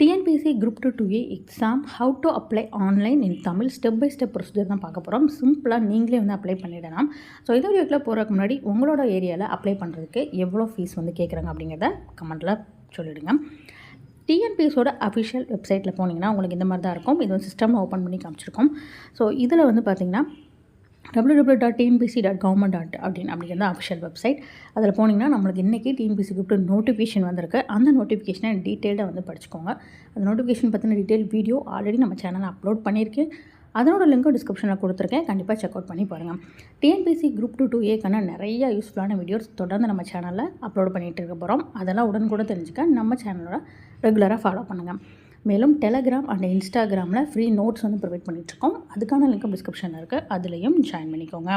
TNPSC group two two A exam how to apply online in Tamil step by step procedure தான் பார்க்க போகிறோம் சிம்பிளாக நீங்களே வந்து அப்ளை பண்ணிடலாம். ஸோ இந்த வீடியோக்கில் போகிறதுக்கு முன்னாடி உங்களோட ஏரியாவில் அப்ளை பண்ணுறதுக்கு எவ்வளோ ஃபீஸ் வந்து கேட்குறாங்க அப்படிங்கிறத கமெண்ட்டில் சொல்லிவிடுங்க டிஎன்பிஎஸோட அஃபிஷியல் வெப்சைட்டில் போனீங்கன்னா உங்களுக்கு இந்த மாதிரி தான் இருக்கும். இது வந்து சிஸ்டம் ஓப்பன் பண்ணி காமிச்சிருக்கோம். ஸோ இதில் வந்து பார்த்தீங்கன்னா www.tnpc.government dot TNPC dot government dot அப்படின்னு அப்படிங்கிறது அஃபிஷியல் வெப்சைட் அதில் போனீங்கன்னா நம்மளுக்கு இன்றைக்கி டிஎன்பிசி குரூப் நோட்டிஃபிகேஷன் வந்திருக்கு. அந்த நோட்டிஃபிகேஷனை டீட்டெயில்டாக வந்து படிச்சுக்கோங்க. அந்த நோட்டிஃபிகேஷன் பற்றின டீட்டெயில் வீடியோ ஆல்ரெடி நம்ம சேனலில் அப்லோட் பண்ணியிருக்கேன். அதனோட லிங்க்கும் டிஸ்கிரிப்ஷனில் கொடுத்துருக்கேன். கண்டிப்பாக செக் அவுட் பண்ணி பாருங்கள் டிஎன்பிசி குரூப் டூ டூ ஏக்கான நிறைய யூஸ்ஃபுல்லான வீடியோஸ் தொடர்ந்து நம்ம சேனலில் அப்லோட் பண்ணிகிட்டு இருக்க போகிறோம் அதெல்லாம் உடனுக்குடன் தெரிஞ்சுக்க நம்ம சேனலோட ரெகுலராக ஃபாலோ பண்ணுங்கள் மேலும் டெலகிராம் அண்ட் இன்ஸ்டாகிராமில் ஃப்ரீ நோட்ஸ் வந்து ப்ரொவைட் பண்ணிகிட்ருக்கோம் அதுக்கான லிங்க் டிஸ்கிரிப்ஷனில் இருக்குது அதுலேயும் ஜாயின் பண்ணிக்கோங்க.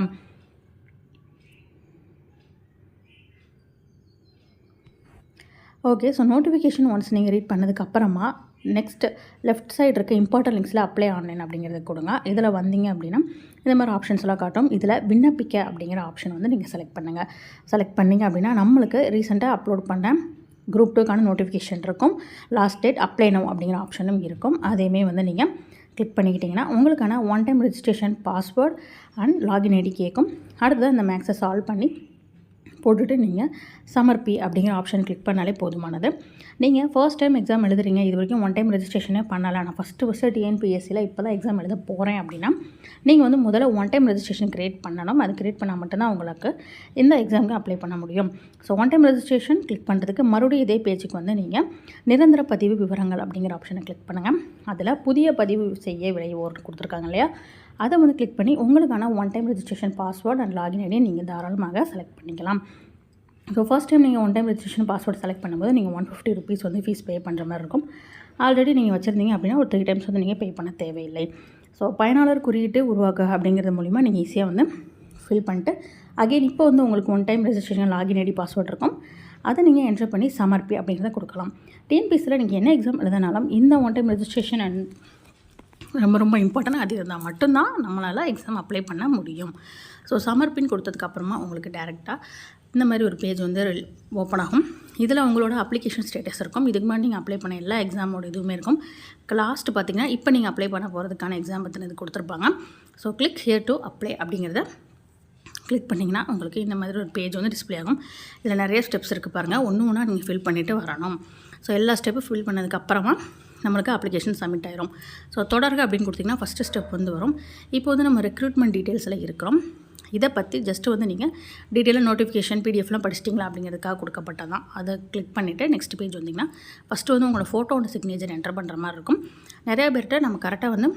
ஓகே ஸோ நோட்டிஃபிகேஷன் ஒன்ஸ் நீங்கள் ரீட் பண்ணதுக்கப்புறமா நெக்ஸ்ட் லெஃப்ட் சைடு இருக்க இம்பார்ட்டன்ட் லிங்க்ஸில் அப்ளை ஆன்லைன் அப்படிங்கிறத கொடுங்க. இதில் வந்தீங்க அப்படின்னா இந்த மாதிரி ஆப்ஷன்ஸ் எல்லாம் காட்டும். இதில் விண்ணப்பிக்க அப்படிங்கிற ஆப்ஷன் வந்து நீங்கள் செலக்ட் பண்ணுங்கள் செலக்ட் பண்ணிங்க அப்படின்னா நம்மளுக்கு ரீசெண்டாக அப்லோட் பண்ண குரூப் டூக்கான நோட்டிஃபிகேஷன் இருக்கும். லாஸ்ட் டேட் அப்ளை நோ அப்படிங்கிற ஆப்ஷனும் இருக்கும். அதையுமே வந்து நீங்கள் கிளிக் பண்ணிக்கிட்டிங்கன்னா உங்களுக்கான one time registration password and login ID கேட்கும். அடுத்தது அந்த மேக்ஸை சால்வ் பண்ணி போட்டுட்டு நீங்கள் சமர்ப்பி அப்படிங்கிற ஆப்ஷன் கிளிக் பண்ணாலே போதுமானது. நீங்கள் ஃபர்ஸ்ட் டைம் எக்ஸாம் எழுதுறீங்க இது வரைக்கும் ஒன் டைம் ரெஜிஸ்ட்ரேஷனே பண்ணலாம் நான் ஃபஸ்ட்டு ஃபஸ்ட்டு டிஎன்பிஎஸ்சியில் இப்போ தான் எக்ஸாம் எழுத போகிறேன் அப்படின்னா நீங்கள் வந்து முதல்ல ஒன் டைம் ரெஜிஸ்ட்ரேஷன் க்ரியேட் பண்ணணும். அது க்ரியேட் பண்ணால் மட்டும்தான் உங்களுக்கு இந்த எக்ஸாமுக்கு அப்ளை பண்ண முடியும். So one time registration click பண்ணுறதுக்கு மறுபடியும் இதே பேஜுக்கு வந்து நீங்கள் நிரந்தர பதிவு விவரங்கள் அப்படிங்கிற ஆப்ஷனை கிளிக் பண்ணுங்கள் அதில் புதிய பதிவு செய்ய விளைவோர் கொடுத்துருக்காங்க இல்லையா? அதை வந்து கிளிக் பண்ணி உங்களுக்கான one time registration password and login ஐடியை நீங்கள் தாராளமாக செலக்ட் பண்ணிக்கலாம். ஸோ ஃபஸ்ட் டைம் நீங்கள் one time registration password select பண்ணும்போது நீங்கள் ஒன் ஃபிஃப்டி ருபீஸ் வந்து ஃபீஸ் பே பண்ணுற மாதிரி இருக்கும். ஆல்ரெடி நீங்கள் வச்சுருந்தீங்க அப்படின்னா ஒரு த்ரீ டைம்ஸ் வந்து நீங்கள் பே பண்ண தேவையில்லை. ஸோ பயனாளர் குறியீட்டு உருவாக்க அப்படிங்கிறது மூலிமா நீங்கள் ஈஸியாக வந்து ஃபில் பண்ணிட்டு அகைன் இப்போ வந்து உங்களுக்கு one time registration login ID password இருக்கும். அதை நீங்கள் என்ட்ரு பண்ணி சமர்ப்பி அப்படிங்கிறத கொடுக்கலாம். டிஎன்பிசியில் நீங்கள் என்ன எக்ஸாம் எழுதினாலும் இந்த ஒன் டைம் ரெஜிஸ்ட்ரேஷன் அண்ட் ரொம்ப ரொம்ப இம்பார்ட்டன்ட் அது இருந்தால் மட்டும்தான் நம்மளால் எக்ஸாம் அப்ளை பண்ண முடியும். ஸோ சமர்ப்பின் கொடுத்ததுக்கப்புறமா உங்களுக்கு டேரெக்டாக இந்த மாதிரி ஒரு பேஜ் வந்து ஓப்பன் ஆகும். இதில் உங்களோட அப்ளிகேஷன் ஸ்டேட்டஸ் இருக்கும். இதுக்கு முன்னாடி நீங்கள் அப்ளை பண்ண எல்லா எக்ஸாமோட இதுவுமே இருக்கும். லாஸ்ட் பார்த்தீங்கன்னா இப்போ நீங்கள் அப்ளை பண்ண போகிறதுக்கான எக்ஸாம் பற்றினது கொடுத்துருப்பாங்க. So click here to apply அப்படிங்கிறத கிளிக் பண்ணிங்கன்னா உங்களுக்கு இந்த மாதிரி ஒரு பேஜ் வந்து டிஸ்ப்ளே ஆகும். இதில் நிறைய ஸ்டெப்ஸ் இருக்குது பாருங்கள் ஒன்று ஒன்றா நீங்கள் ஃபில் பண்ணிவிட்டு வரணும். ஸோ எல்லா ஸ்டெப்பும் ஃபில் பண்ணதுக்கப்புறமா நம்மளுக்கு அப்ளிகேஷன் சப்மிட் ஆயிரும். ஸோ தொடர்க அப்படின்னு கொடுத்திங்கன்னா ஃபஸ்ட்டு ஸ்டெப் வந்து வரும். இப்போ வந்து நம்ம ரெக்ரூட்மெண்ட் டீட்டெயில்ஸில் இருக்கிறோம். இதை பற்றி ஜஸ்ட்டு வந்து நீங்கள் டீட்டெயிலாக நோட்டிஃபிகேஷன் பிடிஎஃப்லாம் படிச்சிட்டிங்களா அப்படிங்கிறதுக்காக கொடுக்கப்பட்டது தான் அதை கிளிக் பண்ணிவிட்டு நெக்ஸ்ட் பேஜ் வந்திங்கன்னா ஃபஸ்ட்டு வந்து உங்களோட ஃபோட்டோட சிக்னேச்சர் என்டர் பண்ணுற மாதிரி இருக்கும். நிறைய பேர்கிட்ட நம்ம கரெக்டாக வந்து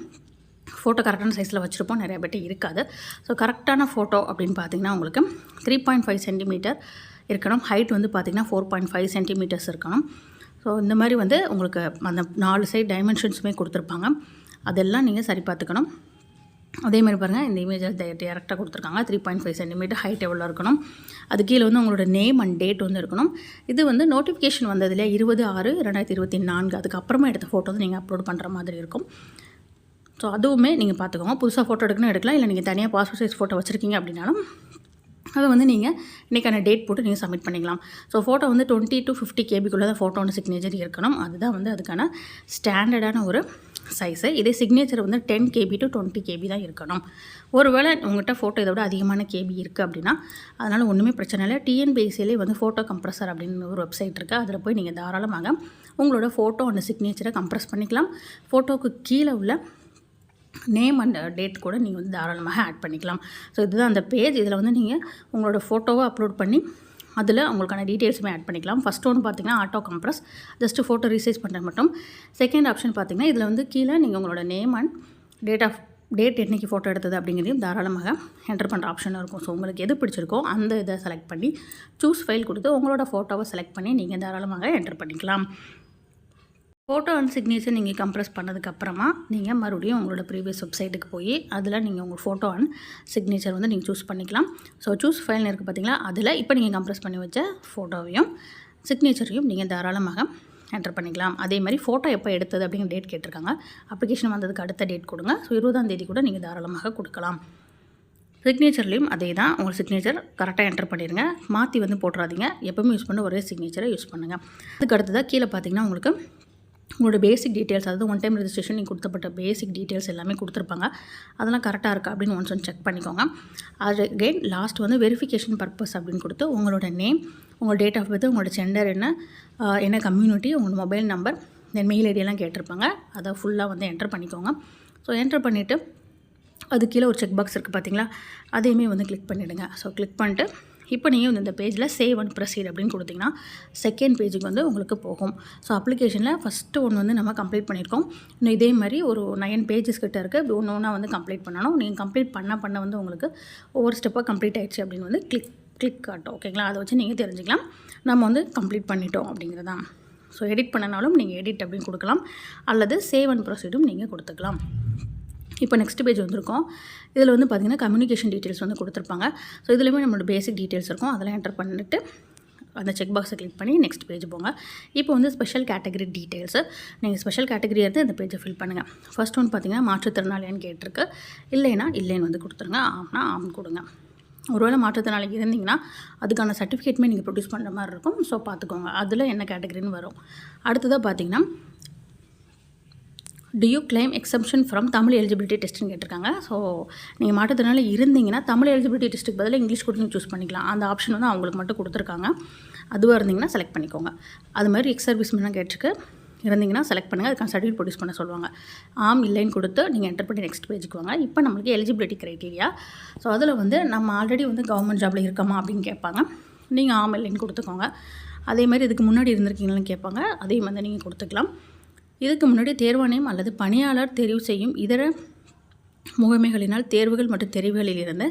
ஃபோட்டோ கரெக்டான சைஸில் வச்சுருப்போம். நிறைய பேர்ட்ட இருக்காது. ஸோ கரெக்டான ஃபோட்டோ அப்படின்னு பார்த்தீங்கன்னா உங்களுக்கு த்ரீ பாயிண்ட் ஃபைவ் சென்டிமீட்டர் இருக்கணும். ஹைட் வந்து பார்த்திங்கன்னா ஃபோர் பாயிண்ட் ஃபைவ் சென்டிமீட்டர்ஸ் இருக்கணும். ஸோ இந்த மாதிரி வந்து உங்களுக்கு அந்த நாலு சைட் டைமென்ஷன்ஸுமே கொடுத்துருப்பாங்க. அதெல்லாம் நீங்கள் சரி பார்த்துக்கணும். அதே மாதிரி பாருங்கள் இந்த இமேஜ் டேரெக்டாக கொடுத்துருக்காங்க. Three point five centimetre height எவ்வளோ இருக்கணும். அது கீழே வந்து உங்களோட நேம் அண்ட் டேட் வந்து இருக்கணும். இது வந்து நோட்டிஃபிகேஷன் வந்ததுலேயே இருபது ஆறு ரெண்டாயிரத்தி இருபத்தி நான்கு. அதுக்கப்புறமா எடுத்த ஃபோட்டோ வந்து நீங்கள் அப்லோட் பண்ணுற மாதிரி இருக்கும். ஸோ அதுவுமே நீங்கள் பார்த்துக்கோங்க. புதுசாக ஃபோட்டோ எடுக்கணும் எடுக்கலாம். இல்லை நீங்கள் தனியாக பாஸ்போர்ட் சைஸ் ஃபோட்டோ வச்சுருக்கீங்க அப்படின்னாலும் அதை வந்து நீங்கள் இன்றைக்கான டேட் போட்டு நீங்கள் சப்மிட் பண்ணிக்கலாம். ஸோ ஃபோட்டோ வந்து டுவெண்ட்டி டு ஃபிஃப்டி கேபிக்குள்ளே தான் ஃபோட்டோட சிக்னேச்சர் இருக்கணும். அதுதான் வந்து அதுக்கான ஸ்டாண்டர்டான ஒரு சைஸு இதே சிக்னேச்சர் வந்து ten KB to twenty KB தான் இருக்கணும். ஒருவேளை உங்கள்கிட்ட ஃபோட்டோ இதை விட அதிகமான கேபி இருக்குது அப்படின்னா அதனால் ஒன்றுமே பிரச்சனை இல்லை. டிஎன்பிஎஸ்சிலே வந்து ஃபோட்டோ கம்ப்ரஸர் அப்படின்னு ஒரு வெப்சைட் இருக்குது அதில் போய் நீங்கள் தாராளமாக உங்களோட ஃபோட்டோ அந்த சிக்னேச்சரை கம்ப்ரஸ் பண்ணிக்கலாம். ஃபோட்டோவுக்கு கீழே உள்ள நேம் அண்ட் டேட் கூட நீங்கள் வந்து தாராளமாக ஆட் பண்ணிக்கலாம். ஸோ இதுதான் அந்த பேஜ் இதில் வந்து நீங்கள் உங்களோட ஃபோட்டோவை அப்லோட் பண்ணி அதில் உங்களுக்கான டீட்டெயில்ஸுமே ஆட் பண்ணிக்கலாம். ஃபஸ்ட் ஒன்று பார்த்தீங்கன்னா auto compress just photo resize பண்ணுறது மட்டும். செகண்ட் ஆப்ஷன் பார்த்தீங்கன்னா இதில் வந்து கீழே நீங்கள் உங்களோட name and date of date என்றைக்கு ஃபோட்டோ எடுத்தது அப்படிங்கிறதையும் தாராளமாக என்டர் பண்ணுற ஆப்ஷன் இருக்கும். ஸோ உங்களுக்கு எது பிடிச்சிருக்கோ அந்த இதை செலக்ட் பண்ணி சூஸ் ஃபைல் கொடுத்து உங்களோட ஃபோட்டோவை செலக்ட் பண்ணி நீங்கள் தாராளமாக என்டர் பண்ணிக்கலாம். ஃபோட்டோ அண்ட் சிக்னேச்சர் நீங்கள் கம்ப்ரஸ் பண்ணதுக்கப்புறமா நீங்கள் மறுபடியும் உங்களோட ப்ரீவியஸ் வெப்சைட்டுக்கு போய் அதில் நீங்கள் உங்கள் ஃபோட்டோ அண்ட் சிக்னேச்சர் வந்து நீங்கள் சூஸ் பண்ணிக்கலாம். ஸோ சூஸ் ஃபைல்னு இருக்குது பார்த்தீங்களா அதில் இப்போ நீங்கள் கம்ப்ரஸ் பண்ணி வச்ச ஃபோட்டோவையும் சிக்னேச்சரையும் நீங்கள் தாராளமாக என்டர் பண்ணிக்கலாம். அதே மாதிரி ஃபோட்டோ எப்போ எடுத்தது அப்படிங்கிற டேட் கேட்டிருக்காங்க. அப்ளிகேஷன் வந்ததுக்கு அடுத்த டேட் கொடுங்க. ஸோ இருபதாம் தேதி கூட நீங்கள் தாராளமாக கொடுக்கலாம். சிக்னேச்சர்லேயும் அதே தான். உங்கள் சிக்னேச்சர் கரெக்டாக என்டர் பண்ணிடுங்க மாற்றி வந்து போட்டுறாதீங்க. எப்போவுமே யூஸ் பண்ண ஒரே சிக்னேச்சரை யூஸ் பண்ணுங்கள் அதுக்கு அடுத்ததாக கீழே பார்த்தீங்கன்னா உங்களுக்கு உங்களோட பேசிக் டீட்டெயில்ஸ் அதாவது ஒன் டைம் ரெஜிஸ்ட்ரேஷன் நீங்கள் கொடுத்தப்பட்ட பேசிக் டீட்டெயில்ஸ் எல்லாமே கொடுத்துருப்பாங்க. அதெல்லாம் கரெக்டாக இருக்கா அப்படின்னு ஒன்ஸ் ஒன் செக் பண்ணிக்கோங்க. அது அகெயின் லாஸ்ட் வந்து வெரிஃபிகேஷன் பர்பஸ் அப்படின்னு கொடுத்து உங்களோட நேம் உங்கள் டேட் ஆஃப் பர்த் உங்களோட ஜெண்டர் என்ன என்ன கம்யூனிட்டி உங்களோட மொபைல் நம்பர் தென் மெயில் ஐடியெல்லாம் கேட்டிருப்பாங்க. அதை ஃபுல்லாக வந்து என்டர் பண்ணிக்கோங்க. ஸோ என்டர் பண்ணிவிட்டு அது கீழே ஒரு செக் பாக்ஸ் இருக்குது பார்த்தீங்களா அதையுமே வந்து கிளிக் பண்ணிவிடுங்க ஸோ கிளிக் பண்ணிட்டு இப்போ நீங்கள் வந்து இந்த பேஜில் சேவ் அண்ட் ப்ரொசீட் அப்படின்னு கொடுத்தீங்கன்னா செகண்ட் பேஜுக்கு வந்து உங்களுக்கு போகும். ஸோ அப்ளிகேஷனில் ஃபஸ்ட்டு ஒன்று வந்து நம்ம கம்ப்ளீட் பண்ணியிருக்கோம். இன்னும் இதே மாதிரி ஒரு நைன் பேஜஸ் கிட்ட இருக்குது இப்படி ஒன்று ஒன்றா வந்து கம்ப்ளீட் பண்ணணும். நீங்கள் கம்ப்ளீட் பண்ண பண்ண வந்து உங்களுக்கு ஒவ்வொரு ஸ்டெப்பாக கம்ப்ளீட் ஆயிடுச்சு அப்படின்னு வந்து கிளிக் கிளிக் காட்டும். ஓகேங்களா அதை வச்சு நீங்கள் தெரிஞ்சுக்கலாம். நம்ம வந்து கம்ப்ளீட் பண்ணிட்டோம் அப்படிங்கிறதான் ஸோ எடிட் பண்ணனாலும் நீங்கள் எடிட் அப்படின்னு கொடுக்கலாம். அல்லது சேவ் அண்ட் ப்ரொசீடும் நீங்கள் கொடுத்துக்கலாம். இப்போ நெக்ஸ்ட் பேஜ் வந்திருக்கோம். இதில் வந்து பார்த்திங்கன்னா கம்யூனிகேஷன் டீட்டெயில்ஸ் வந்து கொடுத்துருப்பாங்க. ஸோ இதுலேயுமே நம்மளோட பேசிக் டீட்டெயில்ஸ் இருக்கும். அதெல்லாம் என்டர் பண்ணிட்டு அந்த செக் பாக்ஸை கிளிக் பண்ணி நெக்ஸ்ட் பேஜ் போங்க. இப்போ வந்து ஸ்பெஷல் கேட்டகரி டீட்டெயில்ஸு நீங்கள் ஸ்பெஷல் கேட்டகரி இருந்து இந்த பேஜை ஃபில் பண்ணுங்கள் ஃபர்ஸ்ட் ஒன்று பார்த்தீங்கன்னா மாற்றுத்திறனாளியான்னு கேட்டிருக்கு. இல்லைன்னா இல்லைன்னு வந்து கொடுத்துருங்க. ஆம்னா ஆம் கொடுங்க. ஒருவேளை மாற்றுத்திறனாளி இருந்தீங்கன்னா அதுக்கான சர்டிஃபிகேட்டுமே நீங்கள் ப்ரொடியூஸ் பண்ணுற மாதிரி இருக்கும். ஸோ பார்த்துக்கோங்க. அதில் என்ன கேட்டகரின்னு வரும். அடுத்ததாக பார்த்தீங்கன்னா do you claim from Tamil eligibility டெஸ்ட்னு கேட்டிருக்காங்க. ஸோ நீங்கள் மாற்றத்தினால இருந்தீங்கன்னா தமிழ் எலிஜிபிலிட்டி டெஸ்ட்டுக்கு பதிலாக இங்கிலீஷ் கூட நீங்கள் சூஸ் பண்ணிக்கலாம். அந்த ஆப்ஷன் வந்து அவங்களுக்கு மட்டும் கொடுத்துருக்காங்க. அதுவாக இருந்தீங்கன்னா செலக்ட் பண்ணிக்கோங்க. அது மாதிரி எக்ஸ் சர்வீஸ் மேலாம் கேட்டிருக்கு. இருந்தீங்கன்னா செலக்ட் பண்ணுங்கள் அதுக்கான சர்டிஃபிகேட் ப்ரொடியூஸ் பண்ண சொல்லுவாங்க. ஆம் இல்லைன்னு கொடுத்து நீங்கள் என்டர் பண்ணி நெக்ஸ்ட் பேஜுக்கு வாங்க. இப்போ நம்மளுக்கு எலிஜிபிலிட்டி க்ரைட்டீரியா ஸோ அதில் வந்து நம்ம ஆல்ரெடி வந்து கவர்மெண்ட் ஜாபில் இருக்கோமா அப்படின்னு கேட்பாங்க. நீங்கள் ஆம் இல்லைன்னு கொடுத்துக்கோங்க. அதே மாதிரி இதுக்கு முன்னாடி இருந்திருக்கீங்களான்னு கேட்பாங்க. அதையும் வந்து நீங்கள் கொடுத்துக்கலாம். இதுக்கு முன்னாடி தேர்வாணையம் அல்லது பணியாளர் தெரிவு செய்யும் இதர முகமைகளினால் தேர்வுகள் மற்றும் தெரிவுகளில் இருந்து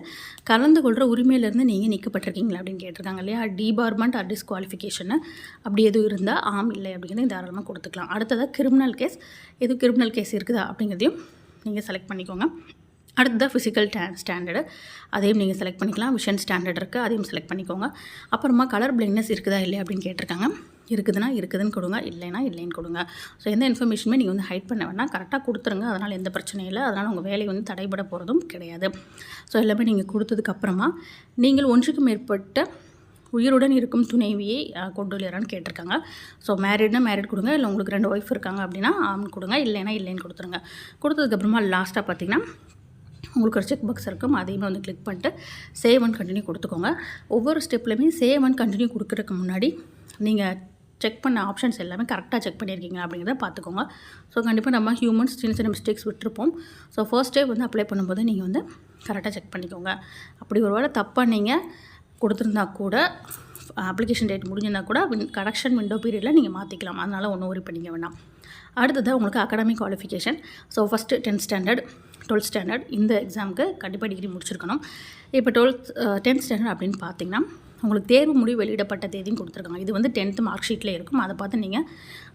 கலந்து கொள்கிற உரிமையிலேருந்து நீங்கள் நீக்கப்பட்டிருக்கீங்களா அப்படின்னு கேட்டிருக்காங்க இல்லையா? டிபார்மெண்ட் ஆர் டிஸ்குவாலிஃபிகேஷன் அப்படி எதுவும் இருந்தால் ஆம் இல்லை அப்படிங்கிறத தாராளமாக கொடுத்துக்கலாம். அடுத்ததாக கிரிமினல் கேஸ் எதுவும் கிரிமினல் கேஸ் இருக்குதா அப்படிங்கிறதையும் நீங்கள் செலக்ட் பண்ணிக்கோங்க. அடுத்ததாக ஃபிசிக்கல் டே ஸ்டாண்டர்டு அதையும் நீங்கள் செலக்ட் பண்ணிக்கலாம். விஷன் ஸ்டாண்டர்ட் இருக்குது அதையும் செலக்ட் பண்ணிக்கோங்க. அப்புறமா கலர் பிளைண்ட்னஸ் இருக்குதா இல்லையா அப்படின்னு கேட்டிருக்காங்க. இருக்குதுன்னா இருக்குதுன்னு கொடுங்க இல்லைன்னா இல்லைன்னு கொடுங்க. ஸோ எந்த இன்ஃபர்மேஷனுமே நீங்கள் வந்து ஹைட் பண்ண வேணாம். கரெக்டாக கொடுத்துருங்க. அதனால் எந்த பிரச்சனையும் இல்லை. அதனால் உங்கள் வேலை வந்து தடைபட போகிறதும் கிடையாது. ஸோ எல்லாமே நீங்கள் கொடுத்ததுக்கப்புறமா நீங்கள் ஒன்றுக்கு மேற்பட்ட உயிருடன் இருக்கும் துணைவியை கொண்டு வரலான்னு கேட்டிருக்காங்க. ஸோ மேரிட்னா மேரிட் கொடுங்க. இல்லை உங்களுக்கு ரெண்டு ஒய்ஃப் இருக்காங்க அப்படின்னா ஆம்னு கொடுங்க. இல்லைன்னா இல்லைன்னு கொடுத்துருங்க. கொடுத்ததுக்கப்புறமா லாஸ்ட்டாக பார்த்தீங்கன்னா உங்களுக்கு ஒரு செக் பாக்ஸ் இருக்கும். அதையுமே வந்து கிளிக் பண்ணிட்டு சேவ் அண்ட் கண்டினியூ கொடுத்துக்கோங்க. ஒவ்வொரு ஸ்டெப்லையுமே சேவ் அண்ட் கண்டினியூ கொடுக்குறதுக்கு முன்னாடி நீங்கள் செக் பண்ண ஆப்ஷன்ஸ் எல்லாமே கரெக்டாக செக் பண்ணியிருக்கீங்க அப்படிங்கிறத பார்த்துக்கோங்க. ஸோ கண்டிப்பாக நம்ம ஹியூமன்ஸ் சின்ன சின்ன மிஸ்டேக்ஸ் விட்டுருப்போம். ஸோ ஃபர்ஸ்ட் வந்து அப்ளை பண்ணும்போது நீங்கள் வந்து கரெக்டாக செக் பண்ணிக்கோங்க. அப்படி ஒரு வேளை தப்பாக நீங்கள் கொடுத்துருந்தா கூட அப்ளிகேஷன் டேட் முடிஞ்சிருந்தா கூட கரெக்ஷன் விண்டோ பீரியடில் நீங்கள் மாற்றிக்கலாம் அதனால் ஒன்றும் worry பண்ணிக்க வேண்டாம். அடுத்தது உங்களுக்கு academic qualification so first tenth standard twelfth standard இந்த எக்ஸாமுக்கு கண்டிப்பாக டிகிரி முடிச்சிருக்கணும். இப்போ டுவெல்த் டென்த் ஸ்டாண்டர்ட் அப்படின்னு பார்த்தீங்கன்னா உங்களுக்கு தேர்வு முடிவு வெளியிடப்பட்ட தேதியும் கொடுத்துருக்காங்க. இது வந்து டென்த்து மார்க் ஷீட்டில் இருக்கும். அதை பார்த்து நீங்கள்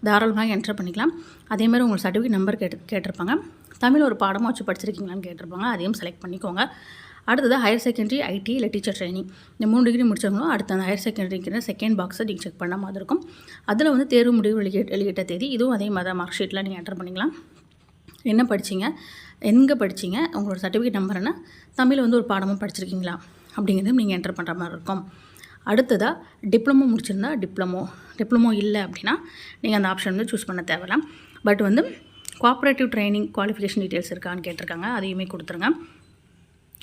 தாராளமாக என்டர் பண்ணிக்கலாம். அதே மாதிரி உங்களுக்கு சர்டிஃபிகேட் நம்பர் கேட்டு கேட்டிருப்பாங்க. தமிழ் ஒரு பாடமாக வச்சு படிச்சிருக்கீங்களான்னு கேட்டிருப்பாங்க. அதையும் செலக்ட் பண்ணிக்கோங்க. அடுத்தது ஹையர் செகண்டரி ஐடி இல்லை டீச்சர் ட்ரைனிங் இந்த மூணு டிகிரி முடிச்சவங்களும் அடுத்த அந்த ஹையர் செகண்டரிங்கிற செகண்ட் பாக்ஸை நீங்கள் செக் பண்ண மாதிரி இருக்கும். அதில் வந்து தேர்வு முடிவு வெளியிட்ட வெளியிட்ட தேதி இதுவும் அதே மாதிரி மார்க் ஷீட்டில் நீங்கள் என்டர் பண்ணிக்கலாம். என்ன படிச்சீங்க? எங்கே படிச்சீங்க? உங்களோட சர்டிஃபிகேட் நம்பர் என்ன? தமிழ் வந்து ஒரு பாடமாக படிச்சிருக்கீங்களா? அப்படிங்கிறதும் நீங்கள் என்டர் பண்ணுற மாதிரி இருக்கும். அடுத்ததாக டிப்ளமோ முடிச்சிருந்தா டிப்ளமோ டிப்ளமோ இல்லை அப்படின்னா நீங்கள் அந்த ஆப்ஷன் வந்து சூஸ் பண்ண தேவையில்ல. பட் வந்து கோஆப்ரேட்டிவ் ட்ரைனிங் குவாலிஃபிகேஷன் டீட்டெயில்ஸ் இருக்கான்னு கேட்டிருக்காங்க. அதையுமே கொடுத்துருங்க.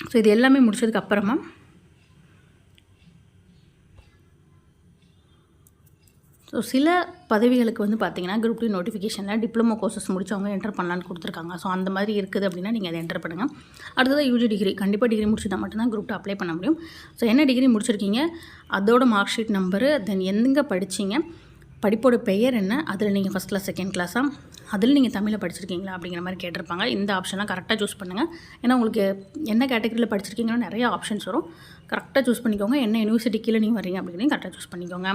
ஸோ இது எல்லாமே முடிச்சதுக்கு அப்புறமா ஸோ சில பதவிகளுக்கு வந்து பார்த்தீங்கன்னா குரூப் டூ நோட்டிஃபிகேஷனில் டிப்ளமோ கோர்சஸ் முடிச்சவங்க என்டர் பண்ணலான்னு கொடுத்துருக்காங்க. ஸோ அந்த மாதிரி இருக்குது அப்படின்னா நீங்கள் அதை என்டர் பண்ணுங்கள் அடுத்தது யூஜி டிகிரி கண்டிப்பாக டிகிரி முடிச்சிருந்தா மட்டும்தான் குரூப் டூ அப்ளை பண்ண முடியும். ஸோ என்ன டிகிரி முடிச்சிருக்கீங்க? அதோட மார்க் ஷீட் நம்பரு தென் எங்கே படிச்சிங்க? படிப்போட பெயர் என்ன? அதில் நீங்கள் ஃபஸ்ட் கிளாஸ் செகண்ட் கிளாஸாக அதில் நீங்கள் தமிழில் படிச்சிருக்கீங்களா? அப்படிங்கிற மாதிரி கேட்டிருப்பாங்க. இந்த ஆப்ஷன்லாம் கரெக்டாக சூஸ் பண்ணுங்கள் ஏன்னா உங்களுக்கு என்ன கேட்டகரியில் படிச்சிருக்கீங்களோ நிறைய ஆப்ஷன்ஸ் வரும். கரெக்டாக சூஸ் பண்ணிக்கோங்க. என்ன யூனிவர்சிட்டி கீழே நீங்கள் வரீங்க அப்படிங்கிறதையும் கரெக்டாக சூஸ் பண்ணிக்கோங்க.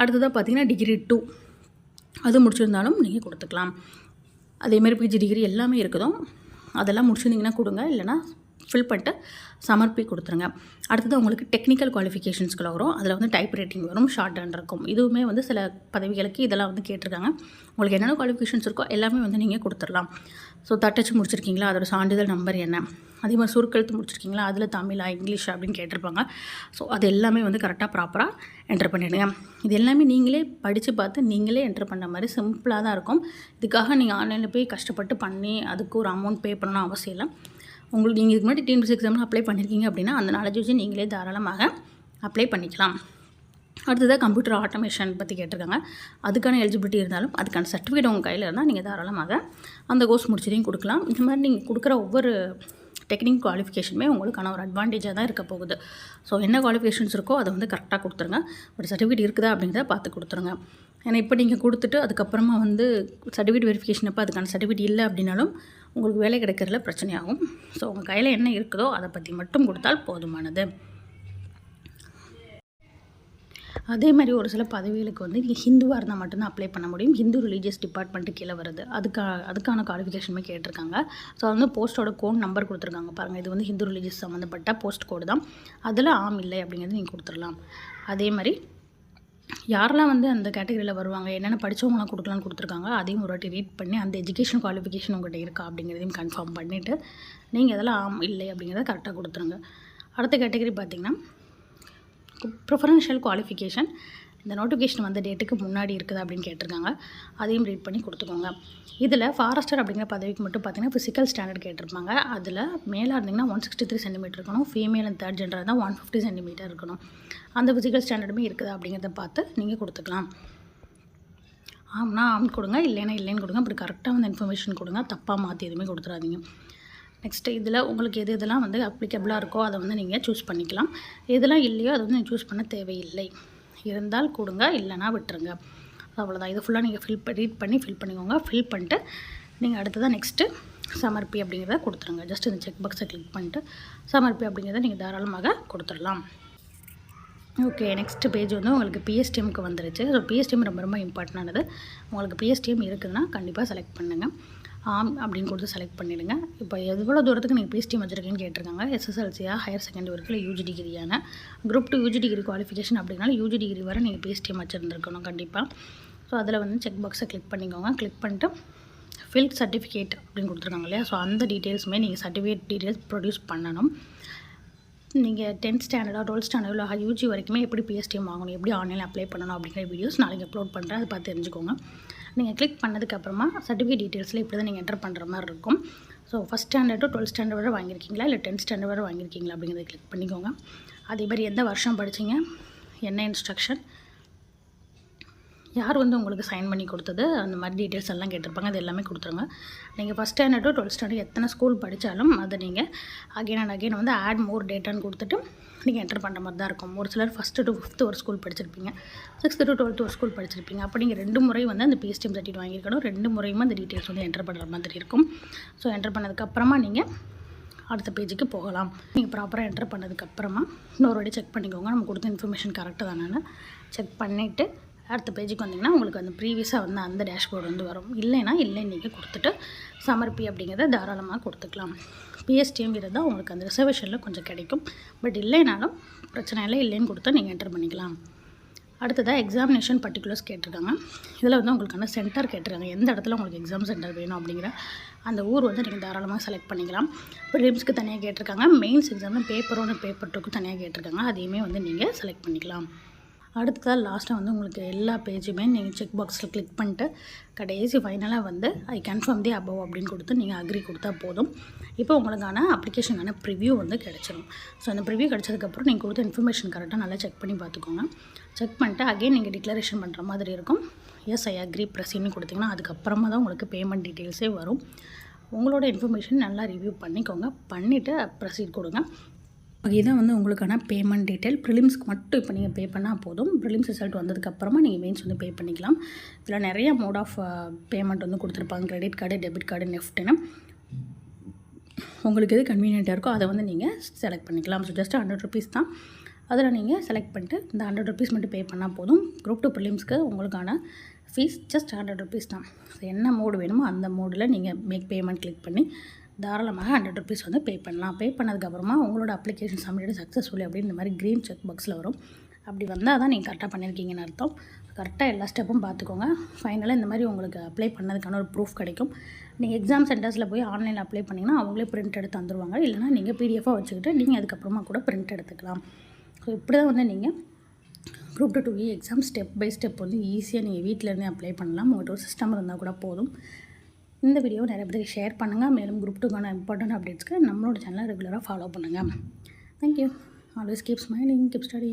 அடுத்ததாக பார்த்தீங்கன்னா டிகிரி டூ அது முடிச்சிருந்தாலும் நீங்கள் கொடுத்துக்கலாம். அதேமாதிரி பிஜி டிகிரி எல்லாமே இருக்குதும். அதெல்லாம் முடிச்சிருந்தீங்கன்னா கொடுங்க. இல்லைனா ஃபில் பண்ணிட்டு சமர்ப்பி கொடுத்துருங்க. அடுத்தது உங்களுக்கு டெக்னிக்கல் குவாலிஃபிகேஷன்ஸ்குள்ள வரும். அதில் வந்து டைப் ரைட்டிங் வரும் ஷார்ட் ஹேண்ட் இருக்கும். இதுவுமே வந்து சில பதவிகளுக்கு இதெல்லாம் வந்து கேட்டிருக்காங்க. உங்களுக்கு என்னென்ன குவாலிஃபிகேஷன்ஸ் இருக்கோ எல்லாமே வந்து நீங்கள் கொடுத்துடலாம். ஸோ தட்டச்சு முடிச்சிருக்கீங்களா? அதோட சான்றிதழ் நம்பர் என்ன? அதே மாதிரி சுருக்கெழுத்து முடிச்சிருக்கீங்களா? அதில் தமிழா இங்கிலீஷ் அப்படின்னு கேட்டிருப்பாங்க. ஸோ அது எல்லாமே வந்து கரெக்டாக ப்ராப்பராக என்டர் பண்ணிவிடுங்க இது எல்லாமே நீங்களே படித்து பார்த்து நீங்களே என்டர் பண்ண மாதிரி சிம்பிளாக தான் இருக்கும். இதுக்காக நீங்கள் ஆன்லைனில் போய் கஷ்டப்பட்டு பண்ணி அதுக்கு ஒரு அமௌண்ட் பே பண்ணணும் அவசியம் இல்லை. உங்களுக்கு நீங்கள் இதுக்கு முன்னாடி டிஎன்பிசி எக்ஸாமில் அப்ளை பண்ணியிருக்கீங்க அப்படின்னா அந்த நாலேஜ் வச்சு நீங்களே தாராளமாக அப்ளை பண்ணிக்கலாம். அடுத்ததாக கம்ப்யூட்டர் ஆட்டோமேஷன் பற்றி கேட்டிருக்காங்க. அதுக்கான எலிஜிபிலிட்டி இருந்தாலும் அதுக்கான சர்டிஃபிகேட் உங்கள் கையில் இருந்தால் நீங்கள் தாராளமாக அந்த கோர்ஸ் முடிச்சதையும் கொடுக்கலாம். இந்த மாதிரி நீங்கள் கொடுக்குற ஒவ்வொரு டெக்னிக் குவாலிஃபிகேஷனுமே உங்களுக்கான ஒரு அட்வான்டேஜாக தான் இருக்க போகுது. ஸோ என்ன குவாலிஃபிகேஷன்ஸ் இருக்கோ அதை வந்து கரெக்டாக கொடுத்துருங்க. ஒரு சர்டிஃபிகேட் இருக்குதா அப்படிங்கிறத பார்த்து கொடுத்துருங்க. ஏன்னா இப்போ நீங்கள் கொடுத்துட்டு அதுக்கப்புறமா வந்து சர்டிஃபிகேட் வெரிஃபிகேஷன் அப்போ அதுக்கான சர்டிஃபிகேட் இல்லை அப்படின்னாலும் உங்களுக்கு வேலை கிடைக்கிறதுல பிரச்சனையாகும். ஸோ உங்கள் கையில் என்ன இருக்குதோ அதை பற்றி மட்டும் கொடுத்தால் போதுமானது. அதே மாதிரி ஒரு சில பதவிகளுக்கு வந்து நீங்கள் ஹிந்துவாக இருந்தால் மட்டும்தான் அப்ளை பண்ண முடியும். ஹிந்து ரிலீஜியஸ் டிபார்ட்மெண்ட்டு கீழே வருது. அதுக்கா அதுக்கான குவாலிஃபிகேஷனுமே கேட்டிருக்காங்க. ஸோ அது வந்து போஸ்ட்டோட கோட் நம்பர் கொடுத்துருக்காங்க. பாருங்கள் இது வந்து ஹிந்து ரிலீஜியஸ் சம்மந்தப்பட்ட போஸ்ட் கோடு தான். அதில் ஆம் இல்லை அப்படிங்கிறது நீங்கள் கொடுத்துடலாம். அதே மாதிரி யாரெல்லாம் வந்து அந்த கேட்டகரியில் வருவாங்க என்னென்ன படித்தவங்களாம் கொடுக்கலான்னு கொடுத்துருக்காங்க அதையும் ஒரு வாட்டி ரீட் பண்ணி அந்த எஜுகேஷன் குவாலிஃபிகேஷன் உங்கள்கிட்ட இருக்கா அப்படிங்கிறதையும் கன்ஃபார்ம் பண்ணிவிட்டு நீங்கள் அதெல்லாம் ஆம் இல்லை அப்படிங்கிறத கரெக்டாக கொடுத்துருங்க. அடுத்த கேட்டகரி பார்த்திங்கன்னா ப்ரிஃபரன்ஷியல் குவாலிஃபிகேஷன் இந்த நோட்டிஃபிகேஷன் வந்த டேட்டுக்கு முன்னாடி இருக்குது அப்படின்னு கேட்டிருக்காங்க. அதையும் ரீட் பண்ணி கொடுத்துக்கோங்க. இதில் ஃபாரஸ்டர் அப்படிங்கிற பதவிக்கு மட்டும் பார்த்தீங்கன்னா ஃபிசிக்கல் ஸ்டாண்டர்ட் கேட்டிருப்பாங்க. அதில் மேலாக இருந்தீங்கன்னா ஒன் சிக்ஸ்டி த்ரீ சென்டிமீட்டர் இருக்கணும். ஃபீமேல் அண்ட் தேர்ட் ஜெண்டர் தான் ஒன் ஃபிஃப்டி சென்டிமீட்டர் இருக்கணும். அந்த ஃபிசிக்கல் ஸ்டாண்டர்டுமே இருக்குது அப்படிங்கிறத பார்த்து நீங்கள் கொடுத்துக்கலாம். ஆம்னா ஆம் கொடுங்க இல்லைன்னா இல்லைன்னு கொடுங்க. அப்படி கரெக்டாக வந்து இன்ஃபர்மேஷன் கொடுங்க. தப்பாக மாற்றி எதுவுமே கொடுத்துறாதீங்க. நெக்ஸ்ட்டு இதில் உங்களுக்கு எது இதெல்லாம் வந்து அப்ளிகபிளாக இருக்கோ அதை வந்து நீங்கள் சூஸ் பண்ணிக்கலாம். எதெல்லாம் இல்லையோ அதை வந்து நீங்கள் சூஸ் பண்ண தேவையில்லை. இருந்தால் கொடுங்க இல்லைனா விட்டுருங்க. அவ்வளோதான் இது ஃபுல்லாக நீங்கள் ஃபில் ரீட் பண்ணி ஃபில் பண்ணிக்கோங்க. ஃபில் பண்ணிட்டு நீங்கள் அடுத்ததாக நெக்ஸ்ட்டு சமர்ப்பி அப்படிங்கிறத கொடுத்துருங்க. ஜஸ்ட் இந்த செக் பாக்ஸை கிளிக் பண்ணிட்டு சமர்ப்பி அப்படிங்கிறத நீங்கள் தாராளமாக கொடுத்துடலாம். ஓகே நெக்ஸ்ட் பேஜ் வந்து உங்களுக்கு பிஎஸ்டிஎம்க்கு வந்துருச்சு. ஸோ பிஎஸ்டிஎம் ரொம்ப ரொம்ப இம்பார்ட்டண்டானது உங்களுக்கு பிஎஸ்டிஎம் இருக்குதுன்னா கண்டிப்பாக செலக்ட் பண்ணுங்கள் ஆம் அப்படின்னு கொடுத்து செலக்ட் பண்ணிடுங்க. இப்போ எவ்வளோ தூரத்துக்கு நீங்கள் பிஎஸ்டி வச்சுருக்கீங்கன்னு கேட்டிருக்காங்க. எஸ்எஸ்எல்சியாக ஹையர் செகண்டரி வரைக்கும் UG டிகிரியான group two UG degree qualification அப்படின்னாலும் யூஜி டிகிரி வரை நீங்கள் பிஎஸ்டி வச்சுருந்துருக்கணும் கண்டிப்பாக ஸோ அதில் வந்து செக் பாக்ஸை கிளிக் பண்ணிக்கோங்க. கிளிக் பண்ணிட்டு ஃபில் சர்டிஃபிகேட் அப்படின்னு கொடுத்துருக்காங்க இல்லையா? ஸோ அந்த டீட்டெயில்ஸுமே நீங்கள் சர்டிஃபிகேட் டீட்டெயில்ஸ் ப்ரொடியூஸ் பண்ணணும். நீங்கள் டென்த் ஸ்டாண்டர்டாக டுவெல்த் ஸ்டாண்டர்டில் யூஜி வரைக்குமே எப்படி பிஎஸ்டிஎம் வாங்கணும் எப்படி ஆன்லைனில் அப்ளை பண்ணணும் அப்படிங்கிற வீடியோஸ் நாளைக்கு அப்லோட் பண்ணுறேன் அதை பார்த்து தெரிஞ்சுக்கோங்க. நீங்கள் கிளிக் பண்ணதுக்கப்புறமா சர்டிஃபிகேட் டீட்டெயில்ஸில் இப்படி தான் நீங்கள் என்டர் பண்ணுற மாதிரி இருக்கும். So first standard to twelfth standard வரை வாங்கியிருக்கீங்களா? இல்லை டென்த் ஸ்டாண்டர்ட் வரை வாங்கியிருக்கீங்களா? அப்படிங்கிறத கிளிக் பண்ணிக்கோங்க. அதே மாதிரி எந்த வருஷம் படித்தீங்க என்ன இன்ஸ்ட்ரக்ஷன் யார் வந்து உங்களுக்கு சைன் பண்ணி கொடுத்தது? அந்த மாதிரி டீட்டெயில்ஸ் எல்லாம் கேட்டிருப்பாங்க. அது எல்லாமே கொடுத்துருங்க. நீங்கள் ஃபஸ்ட் ஸ்டாண்டர்டு டுவெல்த் ஸ்டாண்டர்ட் எத்தனை ஸ்கூல் படித்தாலும் அதை நீங்கள் அகைன் அண்ட் அகைன் வந்து ஆட் மோர் டேட்டான்னு கொடுத்துட்டு நீங்கள் என்டர் பண்ணுற மாதிரி தான் இருக்கும். ஒரு சிலர் ஃபஸ்ட்டு டு ஃபிஃப்த்து ஒரு ஸ்கூல் படிச்சிருப்பீங்க. சிக்ஸ்த்து டு டுவெல்த்து ஒரு ஸ்கூல் படிச்சிருப்பீங்க. அப்போ நீங்கள் ரெண்டு முறை வந்து அந்த பிஎஸ்டிஎம் சர்டிஃபிகேட் வாங்கியிருக்கணும். ரெண்டு முறையுமே அந்த டீட்டெயில்ஸ் வந்து என்டர் பண்ணுற மாதிரி இருக்கும். ஸோ என்டர் பண்ணதுக்கப்புறமா நீங்கள் அடுத்த பேஜுக்கு போகலாம். நீங்கள் ப்ராப்பராக என்டர் பண்ணதுக்கப்புறமா இன்னொரு வாட்டி செக் பண்ணிக்கோங்க. நம்ம கொடுத்த இன்ஃபர்மேஷன் கரெக்டாக தானே செக் பண்ணிவிட்டு அடுத்த பேஜுக்கு வந்தீங்கன்னா உங்களுக்கு அந்த ப்ரீவியஸாக வந்து அந்த டேஷ்போர்டு வந்து வரும். இல்லைன்னா இல்லை நீங்கள் கொடுத்துட்டு சமர்ப்பி அப்படிங்கிறத தாராளமாக கொடுத்துக்கலாம். பிஎஸ்டிங்கிறது தான் உங்களுக்கு அந்த ரிசர்வேஷனில் கொஞ்சம் கிடைக்கும். பட் இல்லைனாலும் பிரச்சனை இல்லை இல்லைன்னு கொடுத்தா நீங்கள் என்டர் பண்ணிக்கலாம். அடுத்ததாக எக்ஸாமினேஷன் பர்டிகுலர்ஸ் கேட்டிருக்காங்க. இதில் வந்து உங்களுக்கான சென்டர் கேட்டிருக்காங்க. எந்த இடத்துல உங்களுக்கு எக்ஸாம் சென்டர் வேணும் அப்படிங்கிற அந்த ஊர் வந்து நீங்கள் தாராளமாக செலக்ட் பண்ணிக்கலாம். ப்ரிலிம்ஸ்க்கு தனியாக கேட்டிருக்காங்க. மெயின்ஸ் எக்ஸாமில் பேப்பர் ஒன்று பேப்பர் டூக்கு தனியாக கேட்டிருக்காங்க. அதையுமே வந்து நீங்கள் செலக்ட் பண்ணிக்கலாம். அடுத்ததாக லாஸ்ட்டாக வந்து உங்களுக்கு எல்லா பேஜுமே நீங்கள் செக் பாக்ஸில் கிளிக் பண்ணிட்டு கடைசி ஃபைனலாக வந்து ஐ கன்ஃபார்ம் தி அபவ் அப்படின்னு கொடுத்து நீங்கள் அக்ரி கொடுத்தா போதும். இப்போ உங்களுக்கான அப்ளிகேஷனுக்கான ப்ரிவ்யூ வந்து கிடச்சிரும். ஸோ அந்த ப்ரிவ்யூ கிடச்சதுக்கப்புறம் நீங்கள் கொடுத்த இன்ஃபர்மேஷன் கரெக்டாக நல்லா செக் பண்ணி பார்த்துக்கோங்க. செக் பண்ணிட்டு அகைன் நீங்கள் டிக்ளரேஷன் பண்ணுற மாதிரி இருக்கும். எஸ் ஐ அக்ரி ப்ரெஸ்ன்னு கொடுத்தீங்கன்னா அதுக்கப்புறமா தான் உங்களுக்கு பேமெண்ட் டீட்டெயில்ஸே வரும். உங்களோட இன்ஃபர்மேஷன் நல்லா ரிவ்யூ பண்ணிக்கோங்க. பண்ணிவிட்டு ப்ரொசீட் கொடுங்க. இதுதான் வந்து உங்களுக்கான பேமெண்ட் டீட்டெயில் ப்ரிலிம்ஸ்க்கு மட்டும் இப்போ நீங்கள் பே பண்ணால் போதும். ப்ரிலிம்ஸ் ரிசல்ட் வந்ததுக்கப்புறமா நீங்கள் மெயின்ஸ் வந்து பே பண்ணிக்கலாம். இதில் நிறைய மோட் ஆஃப் பேமெண்ட் வந்து கொடுத்துருப்பாங்க. கிரெடிட் கார்டு டெபிட் கார்டு நெஃப்ட்டுன்னு உங்களுக்கு எது கன்வீனியண்ட்டாக இருக்கோ அதை வந்து நீங்கள் செலக்ட் பண்ணிக்கலாம். ஸோ ஜஸ்ட் ஹண்ட்ரட் ருபீஸ் தான். அதில் நீங்கள் செலக்ட் பண்ணிட்டு இந்த ஹண்ட்ரட் ருபீஸ் மட்டும் பே பண்ணால் போதும். குரூப் டூ ப்ரிலிம்ஸ்க்கு உங்களுக்கான ஃபீஸ் ஜஸ்ட் ஹண்ட்ரட் ருபீஸ் தான். ஸோ என்ன மோடு வேணுமோ அந்த மோடில் நீங்கள் மேக் பேமெண்ட் கிளிக் பண்ணி தாராளமாக ஹண்ட்ரட் ருபீஸ் வந்து பே பண்ணலாம். பே பண்ணதுக்கப்புறமா உங்களோட அப்ளிகேஷன் சப்மிட் சக்ஸஸ்ஃபுல்லி அப்படின்னு இந்த மாதிரி க்ரீன் செக் பாக்ஸில் வரும். அப்படி வந்தால் தான் நீங்கள் கரெக்டாக பண்ணியிருக்கீங்கன்னு அர்த்தம். கரெக்டாக எல்லா ஸ்டெப்பும் பார்த்துக்கோங்க. ஃபைனலாக இந்த மாதிரி உங்களுக்கு அப்ளை பண்ணதுக்கான ஒரு ப்ரூஃப் கிடைக்கும். நீங்கள் எக்ஸாம் சென்டர்ஸில் போய் ஆன்லைனில் அப்ளை பண்ணிங்கன்னா அவங்களே பிரிண்ட் எடுத்து தந்துருவாங்க. இல்லைனா நீங்கள் பிடிஎஃபாக வச்சுக்கிட்டு நீங்கள் அதுக்கப்புறமா கூட பிரிண்ட் எடுத்துக்கலாம். ஸோ இப்படி தான் வந்து நீங்கள் group two two exam step by step வந்து ஈஸியாக நீங்கள் வீட்டிலேருந்தே அப்ளை பண்ணலாம். உங்கள்கிட்ட ஒரு சிஸ்டம் இருந்தால் கூட போதும். இந்த வீடியோ நிறைய பேருக்கு ஷேர் பண்ணுங்கள் மேலும் குரூப் டூக்கான இம்பார்ட்டன்ட் அப்டேட்ஸ்க்கு நம்மளோட சேனலை ரெகுலராக ஃபாலோ பண்ணுங்கள் thank you always keep smiling keep study